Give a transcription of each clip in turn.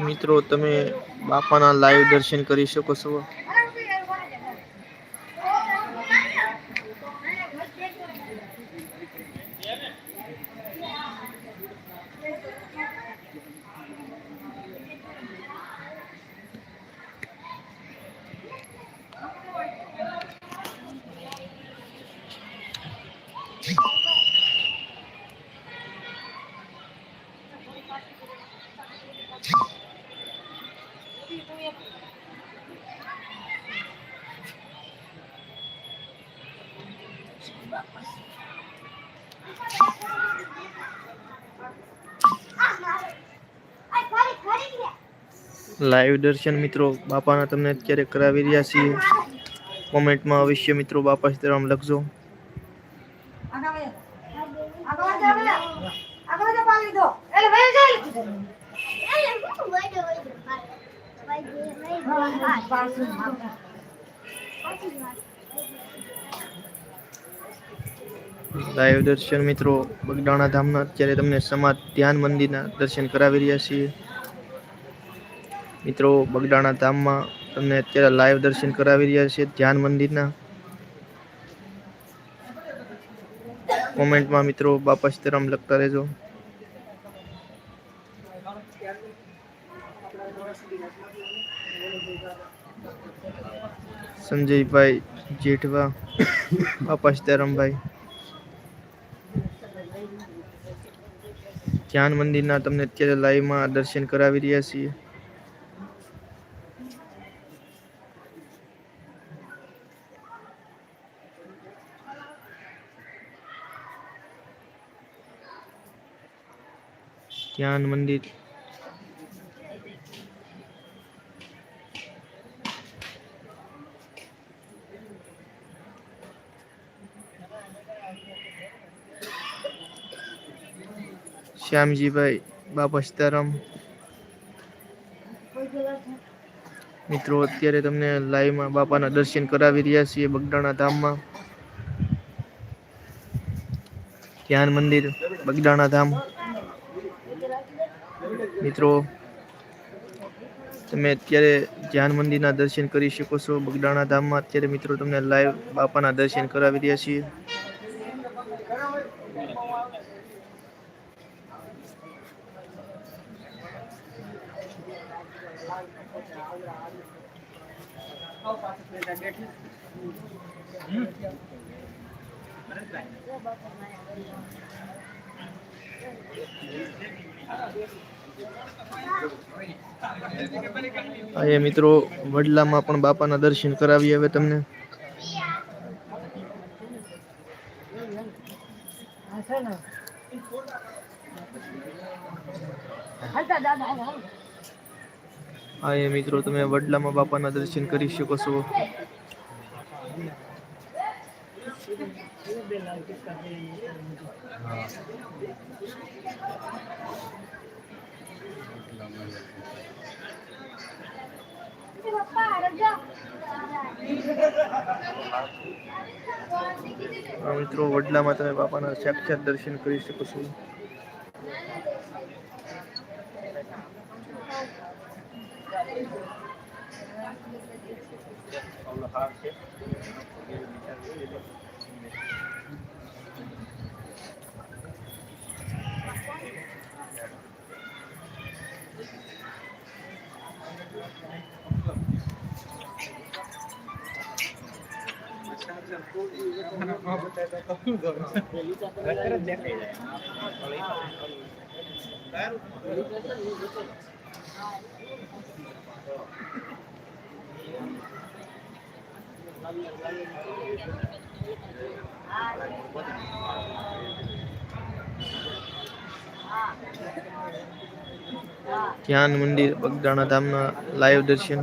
મિત્રો તમે બાપાના લાઈવ દર્શન કરી શકો છો. લાઈવ દર્શન મિત્રો, બાપાના તમને અત્યારે કરાવી રહ્યા છીએ. કોમેન્ટમાં અવશ્ય મિત્રો બાપા સીતારામ લખજો. લાઈવ દર્શન મિત્રો, બગડાણા ધામના અત્યારે તમને સમાજ ધ્યાન મંદિરના દર્શન કરાવી રહ્યા છીએ. મિત્રો, બગડાણા ધામમાં તમને અત્યારે લાઈવ દર્શન કરાવી રહ્યા છે ધ્યાન મંદિરના. કોમેન્ટમાં મિત્રો બાપા સીતારામ લખતા રહેજો. સંજયભાઈ જેઠવા બાપા સીતારામભાઈ ધ્યાન મંદિરના તમને અત્યારે લાઈવમાં દર્શન કરાવી રહ્યા છીએ. ધ્યાન મંદિર. શ્યામજીભાઈ બાપા સીતારામ મિત્રો, અત્યારે તમને લાઈવમાં બાપાના દર્શન કરાવી રહ્યા છીએ બગડાણા ધામમાં. ધ્યાન મંદિર, બગડાણા ધામ. મિત્રો, તમે અત્યારે ધ્યાન મંદિરના દર્શન કરી શકો છો. બગડાણા ધામમાં અત્યારે મિત્રો તમને લાઈવ બાપાના દર્શન કરાવી રહ્યા છીએ. અહીંયા મિત્રો વડલામાં પણ બાપાના દર્શન કરાવી હવે તમને. અહીંયા મિત્રો તમે વડલામાં બાપાના દર્શન કરી શકો છો. મિત્રો વડલામાં તમે બાપાના સાક્ષાત દર્શન કરી શકો છો. ધ્યાન મંદિર બગદાણા ધામના લાઈવ દર્શન?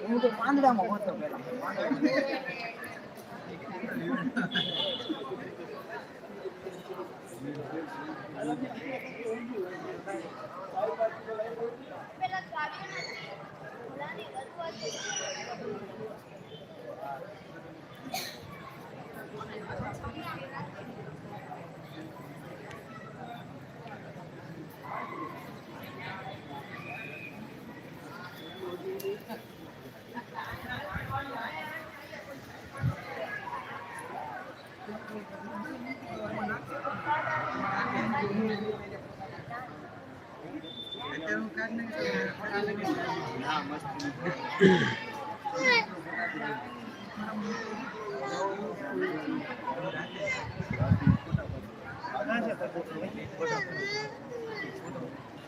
હું તો પાંદડામાં હોતો પેલા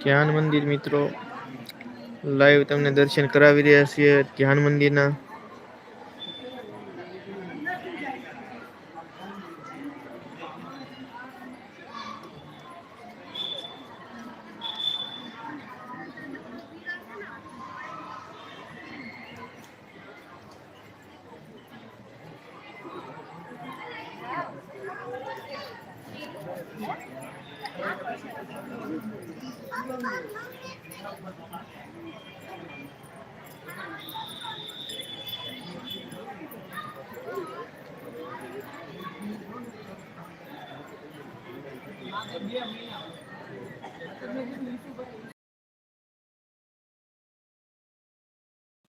ધ્યાન મંદિર મિત્રો લાઈવ તમને દર્શન કરાવી રહ્યા છીએ. ધ્યાન મંદિરના día, mira.